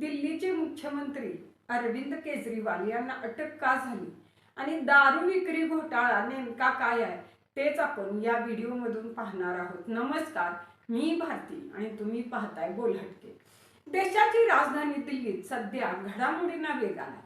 दिल्लीचे मुख्यमंत्री अरविंद केजरीवाल यांना अटक का झाली? आणि दारू विक्री घोटाळा नेमका काय आहे? तेच आपण या व्हिडिओमधून पाहणार आहोत. नमस्कार मी भारती आणि तुम्ही पाहताय बोलहटके. देशाची राजधानी दिल्लीत सध्या घडामोडींना वेग आला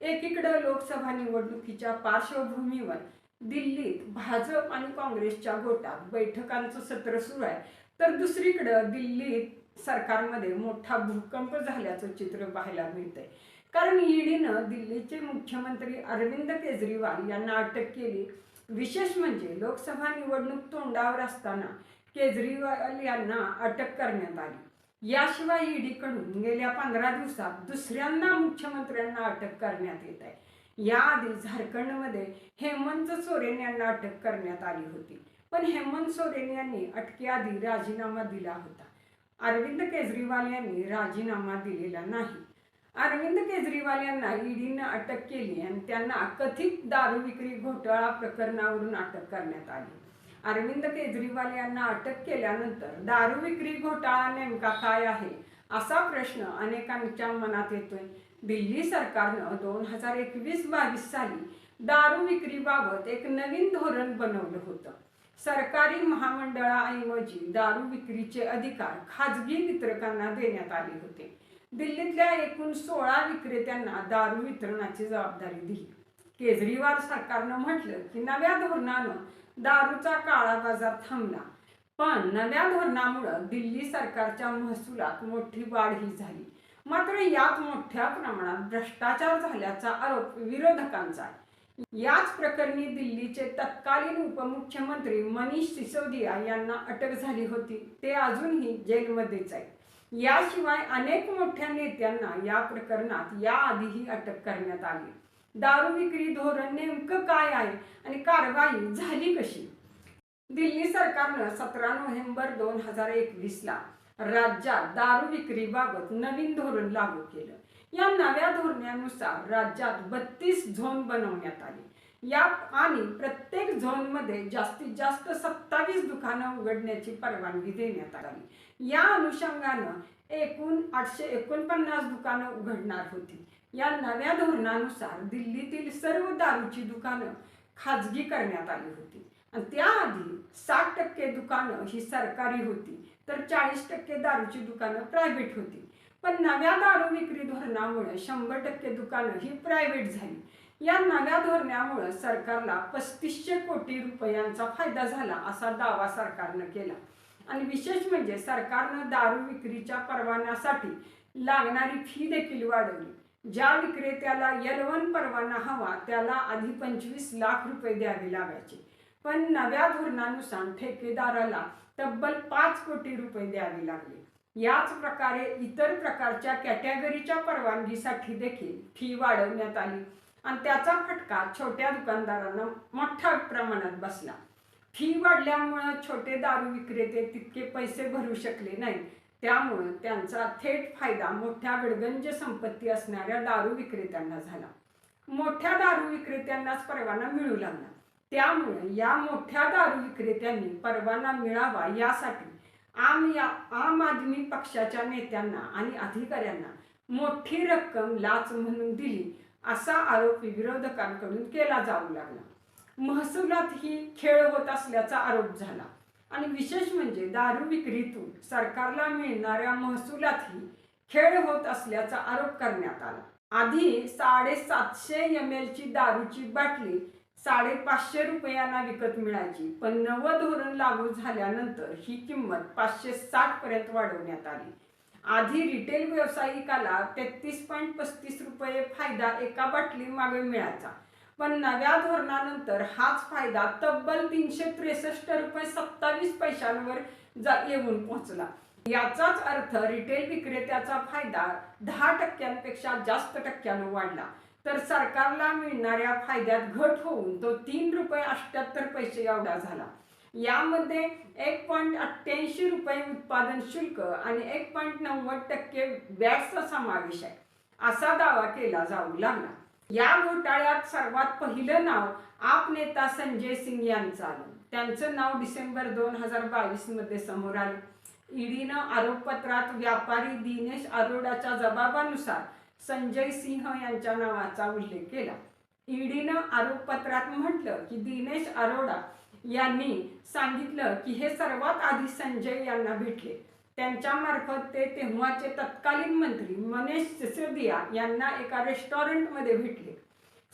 एकीकडे लोकसभा निवडणुकीच्या पार्श्वभूमीवर दिल्लीत भाजप आणि काँग्रेसच्या गोटात बैठकांचं सत्र सुरू आहे तर दुसरीकडं दिल्लीत सरकारमध्ये मोठा भूकंप झाल्याचं चित्र पाहायला मिळतंय. कारण ईडीनं दिल्लीचे मुख्यमंत्री अरविंद केजरीवाल यांना अटक केली. विशेष म्हणजे लोकसभा निवडणूक तोंडावर असताना केजरीवाल यांना अटक करण्यात आली. याशिवाय ईडीकडून गेल्या पंधरा दिवसात दुसऱ्यांदा मुख्यमंत्र्यांना अटक करण्यात येत आहे. याआधी झारखंडमध्ये हेमंत सोरेन यांना अटक करण्यात आली होती. पण हेमंत सोरेन यांनी अटकेआधी राजीनामा दिला होता. अरविंद केजरीवाल यांनी राजीनामा दिलेला नाही. अरविंद केजरीवाल यांना ईडीनं अटक केली आणि त्यांना कथित दारू विक्री घोटाळा प्रकरणावरून अटक करण्यात आली. अरविंद केजरीवाल यांना अटक केल्यानंतर दारू विक्री घोटाळा नेमका काय आहे असा प्रश्न अनेकांच्या मनात येतोय. दिल्ली सरकारनं दोन हजार एकवीस बावीस साली दारू विक्रीबाबत एक नवीन धोरण बनवलं होतं. सरकारी महामंडळाऐवजी दारू विक्रीचे अधिकार खाजगी वितरकांना देण्यात आले होते. दिल्लीतल्या एकूण सोळा विक्रेत्यांना दारू वितरणाची जबाबदारी दिली. केजरीवाल सरकारनं म्हटलं की नव्या धोरणानं दारूचा काळा बाजार थांबला. पण नव्या धोरणामुळं दिल्ली सरकारच्या महसुलात मोठी वाढही झाली. मात्र यात मोठ्या प्रमाणात भ्रष्टाचार झाल्याचा आरोप विरोधकांचा आहे. याच प्रकरणी दिल्लीचे तत्कालीन उपमुख्यमंत्री मनीष सिसोदिया यांना अटक झाली होती. ते अजूनही जेलमध्येच आहेत. याशिवाय अनेक मोठ्या नेत्यांना या प्रकरणात याआधीही अटक करण्यात आली. दारू विक्री धोरण नेमकं काय आहे आणि कारवाई झाली कशी? दिल्ली सरकारनं सतरा नोव्हेंबर दोन हजार एकवीसला राज्यात दारू विक्रीबाबत नवीन धोरण लागू केलं. या नव्या धोरणानुसार राज्यात बत्तीस झोन बनवण्यात आली. या आणि प्रत्येक झोनमध्ये जास्तीत जास्त सत्तावीस दुकानं उघडण्याची परवानगी देण्यात आली. या अनुषंगानं एकूण आठशे एकोणपन्नास दुकानं उघडणार होती. या नव्या धोरणानुसार दिल्लीतील सर्व दारूची दुकानं खाजगी करण्यात आली होती. आणि त्याआधी साठ टक्के दुकानं ही सरकारी होती तर चाळीस टक्के दारूची दुकानं प्रायव्हेट होती. पण नव्या दारू विक्री धोरणामुळे शंभर टक्के दुकानं ही प्रायव्हेट झाली. या नव्या धोरणामुळे सरकारला पस्तीसशे कोटी रुपयांचा फायदा झाला असा दावा सरकारनं केला. आणि विशेष म्हणजे सरकारनं दारू विक्रीच्या परवान्यासाठी लागणारी फी देखील वाढवली. ज्या विक्रेत्याला एल वन परवाना हवा त्याला आधी पंचवीस लाख रुपये द्यावे लागायचे. पण नव्या धोरणानुसार ठेकेदाराला तब्बल पाच कोटी रुपये द्यावे लागले. याच प्रकारे इतर प्रकारच्या कॅटेगरीच्या परवानगीसाठी देखील फी वाढवण्यात आली. आणि त्याचा फटका छोट्या दुकानदारांना मोठ्या प्रमाणात बसला. फी वाढल्यामुळं छोटे दारू विक्रेते तितके पैसे भरू शकले नाही. त्यामुळं त्यांचा थेट फायदा मोठ्या गडगंज संपत्ती असणाऱ्या दारू विक्रेत्यांना झाला. मोठ्या दारू विक्रेत्यांनाच परवाना मिळू लागला. त्यामुळे या मोठ्या दारू विक्रेत्यांनी परवाना मिळावा यासाठी आम या आम आदमी पक्षाच्या नेत्यांना आणि अधिकाऱ्यांना मोठी रक्कम लाच म्हणून दिली असा आरोप विरोधकांकडून केला जाऊ लागला. महसुलात ही खेळ होत असल्याचा आरोप झाला. आणि विशेष म्हणजे दारू विक्रीतून सरकारला मिळणाऱ्या महसुलातही खेळ होत असल्याचा आरोप करण्यात आला. आधी साडेसातशे एम एलची दारूची बाटली साडेपाचशे रुपयांना विकत मिळायची पण नवं धोरण लागू झाल्यानंतर ही किंमत पाचशे साठ पर्यंत वाढवण्यात आली. आधी रिटेल व्यावसायिकाला तेहतीस पॉईंट पस्तीस रुपये फायदा एका बाटली मागे मिळायचा. पण नव्या धोरणानंतर हाच फायदा तब्बल तीनशे त्रेसष्ट रुपये सत्तावीस पैशांवर जा येऊन पोहोचला. याचाच अर्थ रिटेल विक्रेत्याचा फायदा दहा टक्क्यांपेक्षा जास्त टक्क्यानं वाढला. तर सरकारला मिळणाऱ्या फायद्यात घट होऊन तो तीन रुपये अठ्याहत्तर पैसे एवढा झाला. यामध्ये एक पॉईंट अठ्ठ्याऐंशी रुपये उत्पादन शुल्क आणि एक पॉईंट नव्वद टक्के व्याजचा समावेश आहे. असा दावा केला जाऊ लागला. या घोटाळ्यात सर्वात पहिलं नाव आप नेता संजय सिंग यांचं आलं. त्यांचं नाव डिसेंबर दोन हजार बावीसमध्ये समोर आलं. ईडीनं आरोपपत्रात व्यापारी दिनेश अरोडाच्या जबाबानुसार संजय सिंह यांच्या नावाचा उल्लेख केला. ईडीनं आरोपपत्रात म्हटलं की दिनेश अरोडा यांनी सांगितलं की हे सर्वात आधी संजय यांना भेटले. त्यांच्या मार्फत ते तेव्हाचे तत्कालीन मंत्री मनेश सिसोदिया यांना एका रेस्टॉरंटमध्ये भेटले.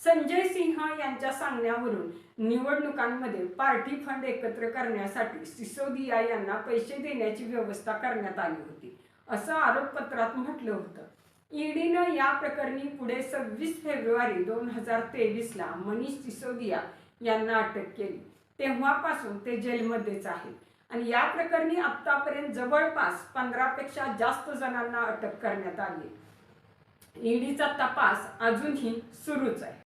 संजय सिंह यांच्या सांगण्यावरून निवडणुकांमध्ये पार्टी फंड एकत्र करण्यासाठी सिसोदिया यांना पैसे देण्याची व्यवस्था करण्यात आली होती असं आरोपपत्रात म्हटलं होतं. ईडीनं या प्रकरणी पुढे सव्वीस फेब्रुवारी दोन हजार तेवीसला मनीष सिसोदिया यांना अटक केली. तेव्हापासून ते जेलमध्येच आहेत. आणि या प्रकरणी आत्तापर्यंत जवळपास पंधरापेक्षा जास्त जणांना अटक करण्यात आली ईडीचा तपास अजूनही सुरूच आहे.